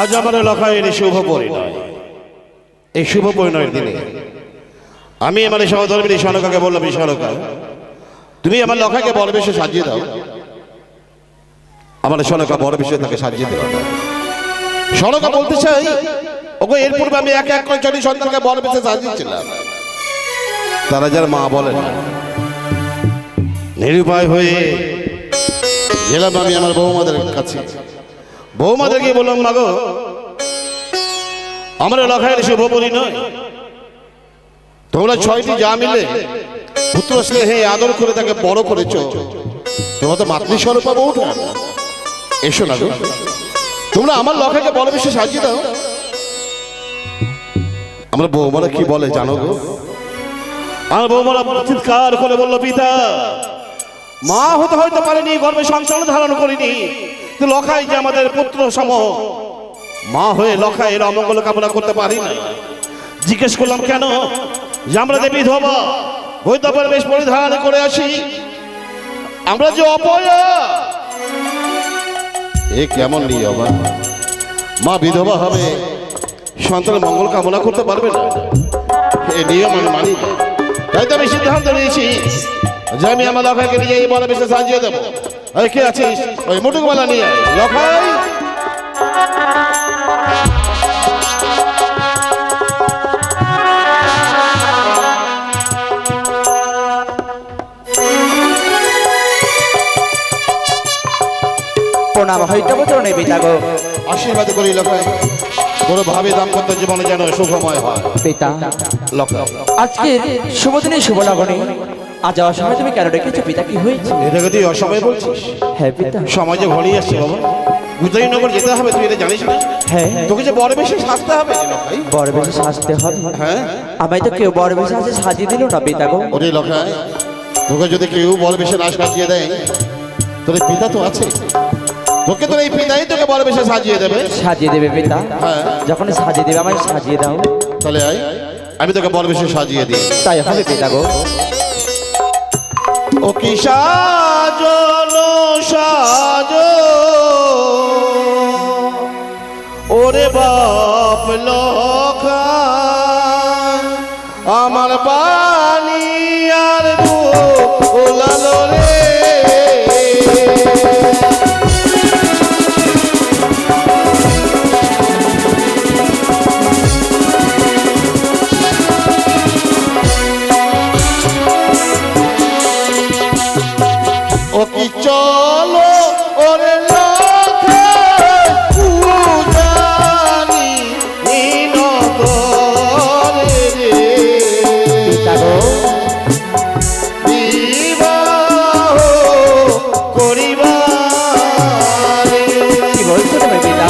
আজ আমার এলাকায় এই শুভ পরিণয়। এই শুভ পরিণয়ের দিনে আমি আমার সহধর্মী সনকাকে বললাম এই তুমি আমার লখাকে বড় বেশি সাজিয়ে দাও। আমার সনকা বড় বেশি তাকে সাজিয়ে দেওয়া সনকা বলতে চাই ওকে এর পূর্বে আমি এক এক করে চল্লিশ সন্তানকে বড় বেশি সাজিয়েছিলাম। তারা যার মা বলেন, নিরুপায় হয়ে গেলাম আমি আমার বৌমাদের কাছে। বৌমাদের গিয়ে বললাম, মাগো, আমার এলাকায় শুভ পরিণয় তোমরা ছয়টি যা মিলে পুত্র স্নেহে আদর করে তাকে বড় করেছ। তোমরা তো মাতৃস্বরূপ পাবো এসো না তোমরা আমার লখাকে বড় বেশি সাজিয়ে দাও। আমরা বৌমারা কি বলে জানো গো? আমার বৌমারা চিৎকার করে বলল, পিতা, মা হতে হয়তো পারেনি গর্বে সন্তান ধারণ করিনি। লখাই যে আমাদের পুত্র সম। মা হয়ে লখাই এর অমঙ্গল কামনা করতে পারি না। জিজ্ঞেস করলাম, কেন? যে আমরা যে বিধবা, বৈধবের বেশ পরিধান করে আসি। আমরা যে অপয়া। এ কেমন নিয়ম? আ? মা বিধবা হবে সন্তানের মঙ্গল কামনা করতে পারবে না। এই নিয়ম আমি মানি তাই তো আমি সিদ্ধান্ত নিয়েছি যে আমি আমার লখাইকে নিয়ে এই বড় বেশি সাজিয়ে দেবো। কে আছিস? ওই মুটুকবেলা নিয়ে। লখাই প্রণাম হইতব চরণে পিতা গো। আশীর্বাদ করি লখাই কোনো ভাবে দাম্পত্য জীবনে যেন সুখময় হয়। পিতা লখাই আজকে শুভ দিনে শুভ লগনে। আজ যাওয়ার সময় তুমি কেন রেখেছো পিতা কি হয়েছে? এটাকে তুই অসময় বলছিস? হ্যাঁ পিতা। সমাজে ঘনিয়ে আসছে বাবা। উদয়নগর যেতে হবে তুই এটা জানিস না? হ্যাঁ। তোকে যে বড় বেশি সাজতে হবে? বড় বেশি সাজতে হবে? হ্যাঁ। আমায় তো কেউ বড় বেশি সাজে সাজিয়ে দিল না পিতা গো? ওরে লখাই তোকে যদি কেউ বড় বেশি না সাজিয়ে দেয় তোর পিতা তো আছে। তোকে তোর এই পিতাই তোকে বড় বেশি সাজিয়ে দেবে। সাজিয়ে দেবে পিতা। হ্যাঁ। যখন সাজিয়ে দেবে আমায় সাজিয়ে দাও। তাহলে আয় আমি তোকে বড় বেশি সাজিয়ে দিই। তাই হবে পিতা গো। ও কি সাজন সাজ ওরে বাপ লখা আমার পানি আর ওলালো রে কি বলছো তুমি পিতা।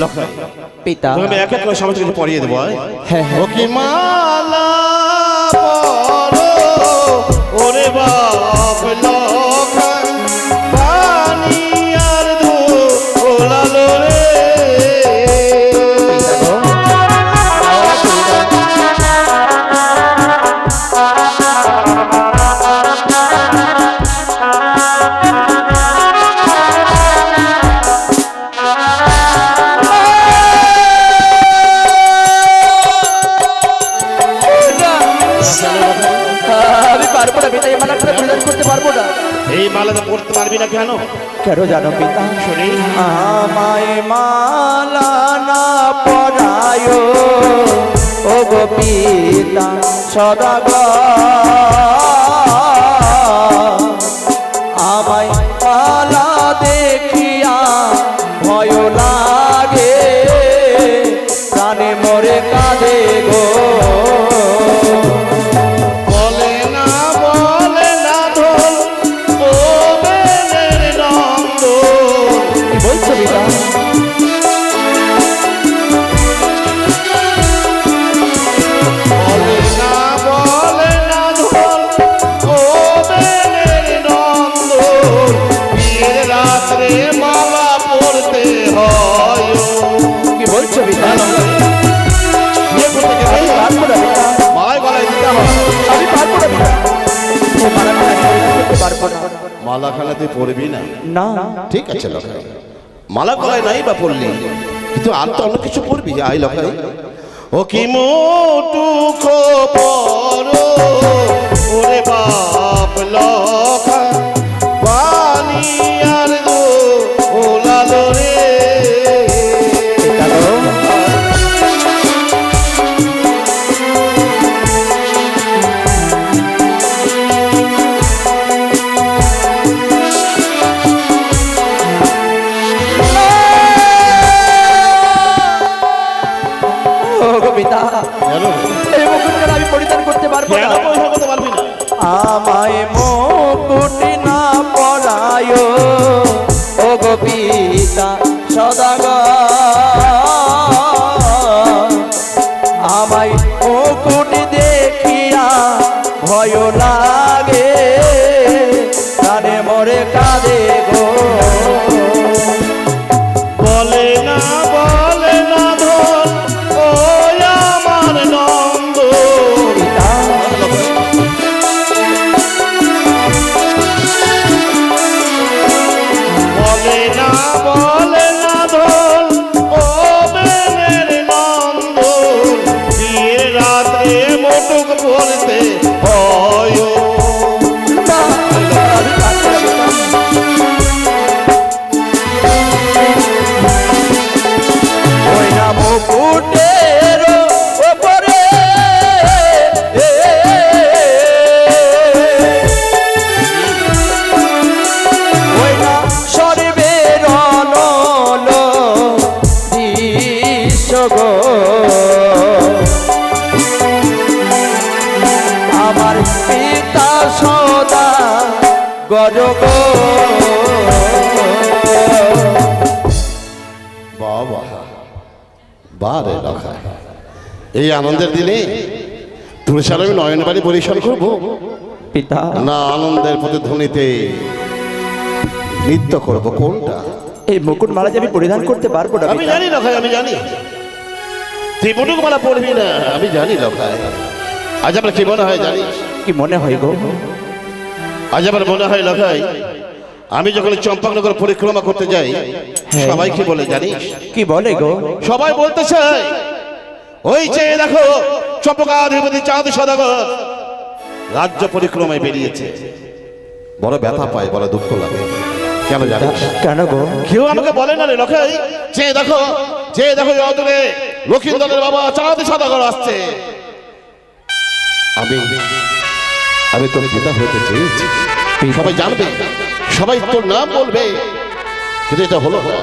লখাই পিতা তোকে আমি এক এক করে সমাজ কিছু পড়িয়ে দেবো। হ্যাঁ হ্যাঁ। ও কি এই মালা করে করতে পারব না। এই মালাটা পড়তে পারবি না কেন? কেন জানো পিতা? শুনি। আমায় মালা না পরায় ও গো পিতা সদাগ মালা খানা তুই পড়বি না? না। ঠিক আছে লখাই। মালা কলায় নাই বা পড়লি কিন্তু আর তো অন্য কিছু পড়বি আই লখাই। ও কি মোটু খবর ওরে বাপ লখা পিতা সদাগর। গরগ বাবা বারে লখা এই আনন্দের দিনে তুলসার আমি নয়ন বাড়ি পরিসর করব? পিতা। না আনন্দের প্রতিধ্বনিতে নৃত্য করব কোনটা? এই মুকুট মালা আমি পরিধান করতে পারব না আমি। জানি লখাই আমি জানি। তুই মুটুক মালা পড়বি না আমি জানি লখাই আজ আমার কি মনে হয় জানি কি মনে হয় গো? আজ আমার মনে হয় লখাই আমি যখন চম্পাকনগর পরিক্রমা করতে যাই সবাই কি বলে জানিস? কি বলে গো? সবাই বলতে চায় ওই চেয়ে দেখো চম্পকা চম্পকাধিপতি চাঁদ সদাগর রাজ্য পরিক্রমায় বেরিয়েছে। বড় ব্যথা পায় বড় দুঃখ লাগে। কেন জানিস? কেন গো? কেউ আমাকে বলে না রে লখাই যে দেখো যে দেখো অদূরে লক্ষিন্দরের বাবা চাঁদ সদাগর আসছে। আমি আমি তোর পিতা হতে চেয়েছি। সবাই জানবে সবাই তোর নাম বলবে। কিন্তু এটা হলো না।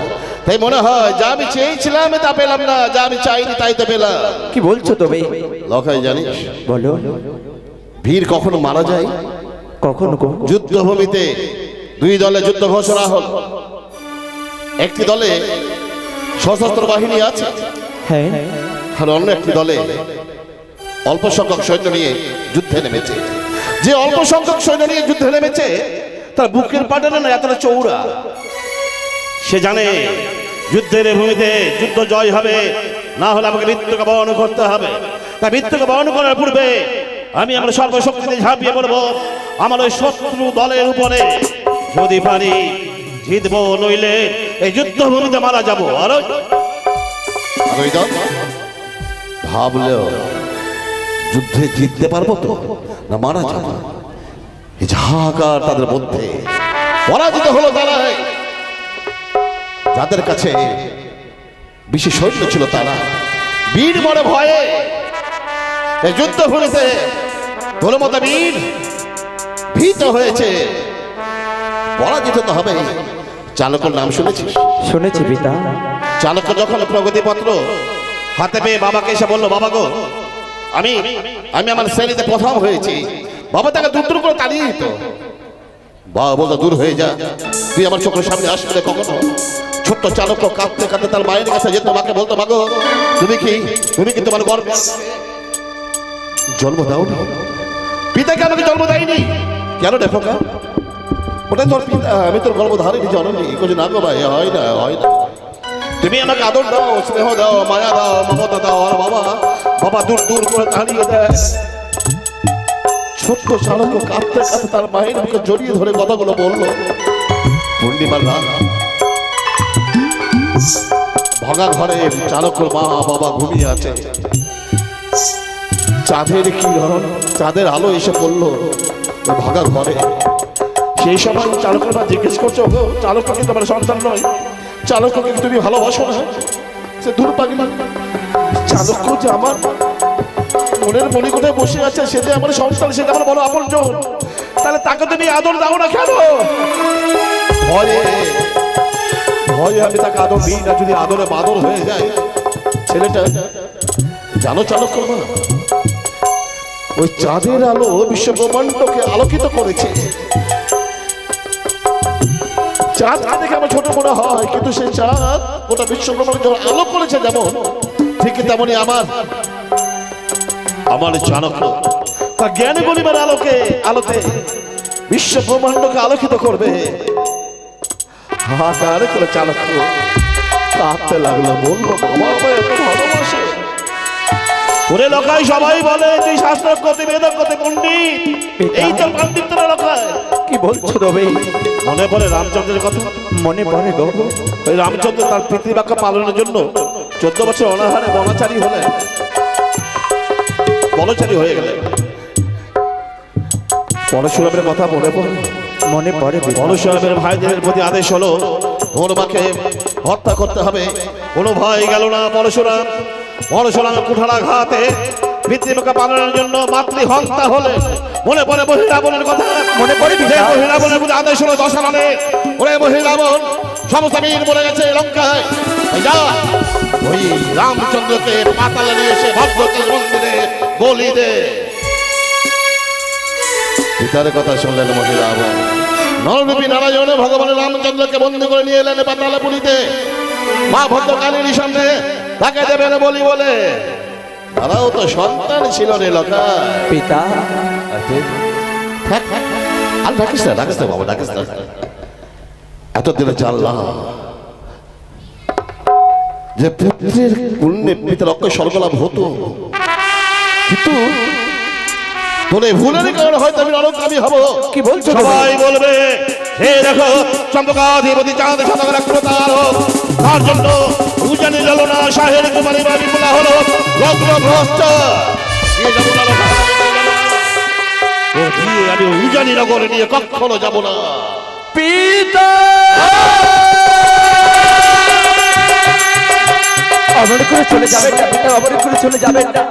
তাই মনে হয় যা আমি চেয়েছিলাম তা পেলাম না। যা আমি চাইনি তাই তো পেলাম। কি বলছো তুমি? লখাই জানিস? বলো। ভিড় কখনো মারা যায়? কখন। যুদ্ধভূমিতে দুই দলে যুদ্ধ ঘোষণা হল। একটি দলে সশস্ত্র বাহিনী আছে হ্যাঁ। আর অন্য একটি দলে অল্প সংখ্যক সৈন্য নিয়ে যুদ্ধে নেমেছে। যে অল্প সংখ্যক সৈন্য নিয়ে যুদ্ধে নেমেছে, তার বুকের পাটানো না এতটা চৌড়া সে জানে যুদ্ধের ভূমিতে যুদ্ধ জয় হবে, না হলে আমাকে মৃত্যুকে বরণ করতে হবে। তা মৃত্যুকে বরণ করার পূর্বে আমি আমার সর্বশক্তিতে ঝাঁপিয়ে পড়ব। আমার ওই শত্রু দলের উপরে। যদি পারি, জিতবো নইলে এই যুদ্ধভূমিতে মারা যাব। আর ভাবলেও যুদ্ধে জিততে পারব তো? না মারা যাব? ঝাঁকার তাদের মধ্যে পরাজিত হলো তারা যাদের কাছে বিশেষ সৈন্য ছিল তারা বীর মনে ভয়ে এই যুদ্ধ ভূমিতে তোর মতো বীর ভীত হয়েছে। পরাজিত তো হবে চালকের নাম শুনেছিস? শুনেছি পিতা। চালক যখন প্রগতিপত্র হাতে পেয়ে বাবাকে এসে বলল বাবা গো আমি আমি আমার শ্রেণীতে প্রথম হয়েছি। বাবা তাকে দূর দূর করে তাড়িয়ে দিত। বাবা বলতো, দূর হয়ে যা। তুই আমার চোখের সামনে আসবে না কখনো? ছোট্ট চালক কাঁদতে কাঁদতে তার মায়ের কাছে যেত। মাকে বলতো মাগো তুমি কি তুমি কি তোমার গর্ব জন্ম দাও না পিতাকে আমাকে জন্ম দেয়নি? কেন দেখো ওটা তোর পিতা, আমি তোর গর্ব ধারিনি জননী। কিছু না গো ভাই, হয় না হয় না। তুমি আমাকে আদর দাও স্নেহ দাও মায়া দাও মমতা দাও আর বাবা বাবা দূর দূর করে দাঁড়িয়ে দেয়। ছোট্ট চালক কাঁদতে কাঁদতে তার মায়ের মুখে জড়িয়ে ধরে কথাগুলো বলল পূর্ণিমার রাত। ভাঙা ঘরে চালকের মা বাবা ঘুমিয়ে আছে। চাঁদের কি ধরন? চাঁদের আলো এসে পড়ল ভাঙা ঘরে। সেই সময় চালকের মা জিজ্ঞেস করছ "গো, চালক কিন্তু আমার সন্তান নয়। চালককে কি তুমি ভালোবাসো না? সে দূর পাগলি চালক যে আমার। মনের মণিকোঠায় বসে আছে, সে যে আমার সন্তান, সে আমার বড় আপন তাহলে তাকে তুমি আদর দাও না কেন? ভয়ে ভয়ে আমি তাকে আদর দিই না, যদি আদরে বাদর হয়ে যায়। ছেলেটা, জানো চালক করব না ওই চাঁদের আলো বিশ্ব ব্রহ্মাণ্ডকে আলোকিত করেছে। দেখে আমার ছোট মনে হয়, কিন্তু সেই চাঁদ গোটা বিশ্ব ব্রহ্মাণ্ড যখন আলো করেছে যেমন, ঠিক তেমনি আমার আমার চাণক্য। তার জ্ঞানী গরিবের আলোকে, আলোতে বিশ্ব ব্রহ্মাণ্ডকে আলোকিত করবে। হাহাকার করে চাণক্য কাঁদতে লাগল আমায় এত ভালোবাসে। ওরে লোকাই সবাই বলে তুই শাস্ত্র গতি বেদক গতি পণ্ডিত। এই তোর পাণ্ডিত্যের লোকায় কি বলছো তবে মনে পড়ে রামচন্দ্রের কথা? মনে পড়ে গো ওই রামচন্দ্র তার পিতৃবাক্য পালনের জন্য চোদ্দ বছর অনাহারে বনাচারী হলেন বনচারী হয়ে গেলেন পরশুরামের কথা মনে পড়ে? মনে পড়ে। পরশুরামের ভাইদের প্রতি আদেশ হলো ধর্মাকে হত্যা করতে হবে। কোনো ভয় গেল না পরশুরাম পরশুরাম কুঠারাঘাতে পিতৃবাক্য পালনের জন্য মাতৃ হত্যা হলে। মনে পড়ে মহিলাবনের কথা? মনে পড়ে প্রতি আদেশ হলো দশাননে ওরে সমস্ত বীর মরে গেছে লঙ্কায়। যা ওই রামচন্দ্রকে পাতালে নিয়ে এসে ভদ্রকাল মন্দিরে বলি দে। পিতার কথা শুনলেন মহিলাবন নররূপী নারায়ণ ভগবান রামচন্দ্রকে বন্দি করে নিয়ে এলেন পাতালে পুরীতে। মা ভদ্রকালীর সামনে তাকে দেবেন বলি বলে। তারাও তো সন্তান ছিল রে লোকায় পিতা। আর ডাকিস না ডাকিস না বাবা ডাকিস না। এতদিনে জানলাম যে পুত্রের পুণ্যে পিতার অক্ষয় স্বর্গলাভ হতো। কিন্তু তোর ভুলের কারণে হয়তো আমি হব। কি বলছো সবাই বলবে হে দেখো চম্পকাধিপতি চাঁদ শতকরা প্রতার তার জন্য উজানি ললনা শাহের কুমারী বাড়ি বলা হলো লগ্ন ভ্রষ্ট। না আমি উজানি নিয়ে কখনো যাব না। পিতা! করে চলে যাবেন না করে চলে যাবেন না।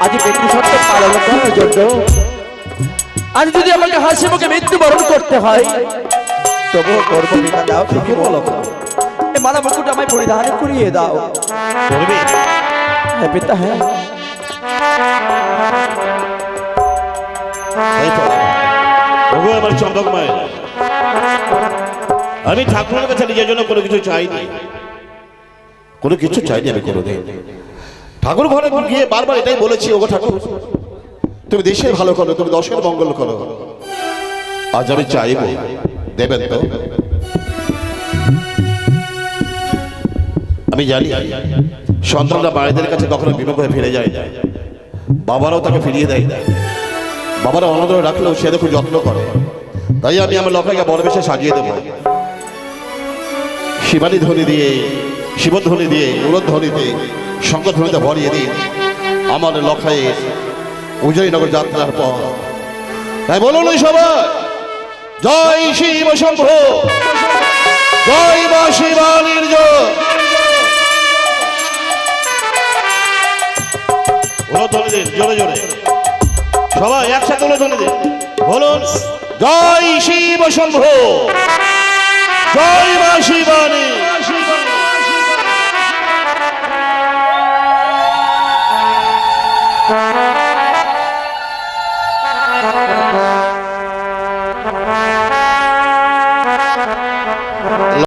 আজ ব্যক্তি পালন করার জন্য, আজ যদি আমাকে হাসি মুখে মৃত্যুবরণ করতে হয়, তবুও করব পিতা দাও তুমি বলো। মালা মুকুট আমায় পরিধান করিয়ে দাও। হ্যাঁ পিতা হ্যাঁ। আমার চম্পক মায়ের আমি ঠাকুরের কাছে নিজের জন্য কোনো কিছু চাইনি। কোনো কিছু চাইনি আমি কোনো দিন ঠাকুর ঘরে গিয়ে বারবার এটাই বলেছি ওগো ঠাকুর তুমি দেশের ভালো করো তুমি দশের মঙ্গল করো। আজ আমি চাইব দেবেন তো? আমি জানি, সন্তানরা বাড়িদের কাছে কখনো বিমুখ হয়ে ফিরে যায়। বাবারাও তাকে ফিরিয়ে দেয়। বাবারা অনাদরে রাখলেও সে দেখো যত্ন করে। তাই আমি আমার লকাইকে বড় বেশে সাজিয়ে দেবো। শিবানী ধ্বনি দিয়ে শিবধ্বনি দিয়ে উড়ধ্বনি দিয়ে শঙ্করধ্বনিতে ভরিয়ে দিই আমার লখাইয়ের উজয়নগর যাত্রার পর তাই বলুন সবাই, জয় শিব শম্ভ, জয় মা শিবানীর জয়। জোরে জোরে। সবাই একসাথে উলোচনে দিন বলুন, জয় শিব শম্ভ। জয় মা শিবানী।